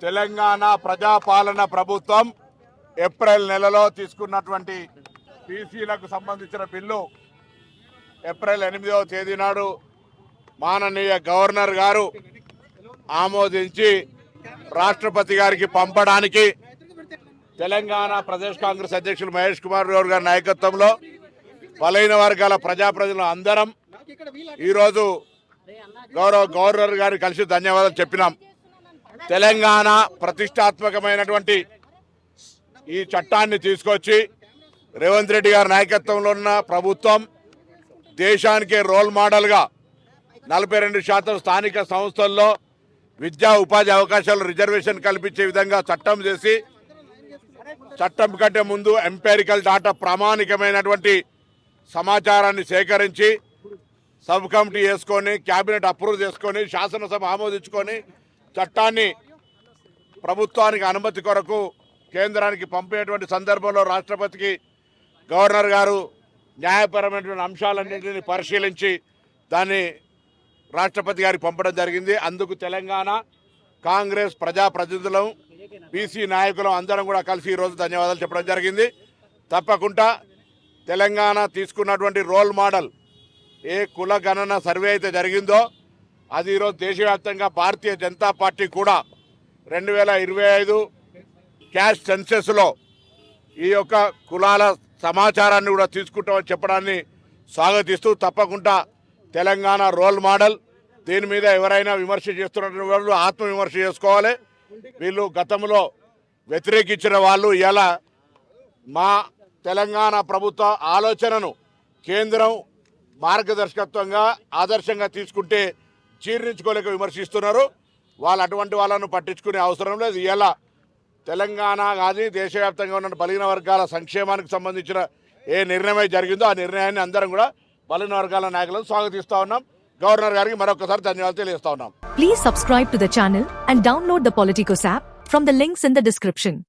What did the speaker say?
తెలంగాణ ప్రజాపాలన ప్రభుత్వం ఏప్రిల్ నెలలో తీసుకున్నటువంటి పీసీలకు సంబంధించిన బిల్లు ఏప్రిల్ ఎనిమిదవ తేదీ నాడు మాననీయ గవర్నర్ గారు ఆమోదించి రాష్ట్రపతి గారికి పంపడానికి తెలంగాణ ప్రదేశ్ కాంగ్రెస్ అధ్యక్షులు మహేష్ కుమార్ గౌడ్ గారి నాయకత్వంలో బలైన వర్గాల ప్రజాప్రతినిధులు అందరం ఈరోజు గౌరవ గవర్నర్ గారిని కలిసి ధన్యవాదాలు చెప్పినాం. తెలంగాణ ప్రతిష్టాత్మకమైనటువంటి ఈ చట్టాన్ని తీసుకొచ్చి రేవంత్ రెడ్డి గారి నాయకత్వంలో ఉన్న ప్రభుత్వం దేశానికి రోల్ మోడల్గా నలభై రెండు శాతం స్థానిక సంస్థల్లో విద్యా ఉపాధి అవకాశాలు రిజర్వేషన్ కల్పించే విధంగా చట్టం చేసి చట్టం కంటే ముందు ఎంపెరికల్ డాటా ప్రామాణికమైనటువంటి సమాచారాన్ని సేకరించి సబ్ కమిటీ వేసుకొని క్యాబినెట్ అప్రూవ్ చేసుకొని శాసనసభ ఆమోదించుకొని చట్టాన్ని ప్రభుత్వానికి అనుమతి కొరకు కేంద్రానికి పంపేటువంటి సందర్భంలో రాష్ట్రపతికి గవర్నర్ గారు న్యాయపరమైనటువంటి అంశాలన్నింటినీ పరిశీలించి దాన్ని రాష్ట్రపతి గారికి పంపడం జరిగింది. అందుకు తెలంగాణ కాంగ్రెస్ ప్రజాప్రతినిధులం బీసీ నాయకులం అందరం కూడా కలిసి ఈరోజు ధన్యవాదాలు చెప్పడం జరిగింది. తప్పకుండా తెలంగాణ తీసుకున్నటువంటి రోల్ మోడల్ ఏ కుల గణన సర్వే అయితే జరిగిందో అది ఈరోజు దేశవ్యాప్తంగా భారతీయ జనతా పార్టీ కూడా రెండు వేల ఇరవై ఐదు క్యాష్ సెన్సెస్లో ఈ యొక్క కులాల సమాచారాన్ని కూడా తీసుకుంటామని చెప్పడాన్ని స్వాగతిస్తూ తప్పకుండా తెలంగాణ రోల్ మోడల్. దీని మీద ఎవరైనా విమర్శ చేస్తున్న వాళ్ళు ఆత్మవిమర్శ చేసుకోవాలి. వీళ్ళు గతంలో వ్యతిరేకించిన వాళ్ళు ఇలా మా తెలంగాణ ప్రభుత్వ ఆలోచనను కేంద్రం మార్గదర్శకత్వంగా ఆదర్శంగా తీసుకుంటే చీర్ణించుకోలేక విమర్శిస్తున్నారు. వాళ్ళు అటువంటి వాళ్ళను పట్టించుకునే అవసరం లేదు. ఇలా తెలంగాణ కానీ దేశవ్యాప్తంగా ఉన్న బలిగిన వర్గాల సంక్షేమానికి సంబంధించిన ఏ నిర్ణయం జరిగిందో ఆ నిర్ణయాన్ని అందరం కూడా బలిన వర్గాల నాయకులను స్వాగతిస్తా ఉన్నాం. గవర్నర్ గారికి మరొకసారి ధన్యవాదాలు తెలియజేస్తా ఉన్నాం. Please subscribe to the channel and download the Politicos app from the links in the description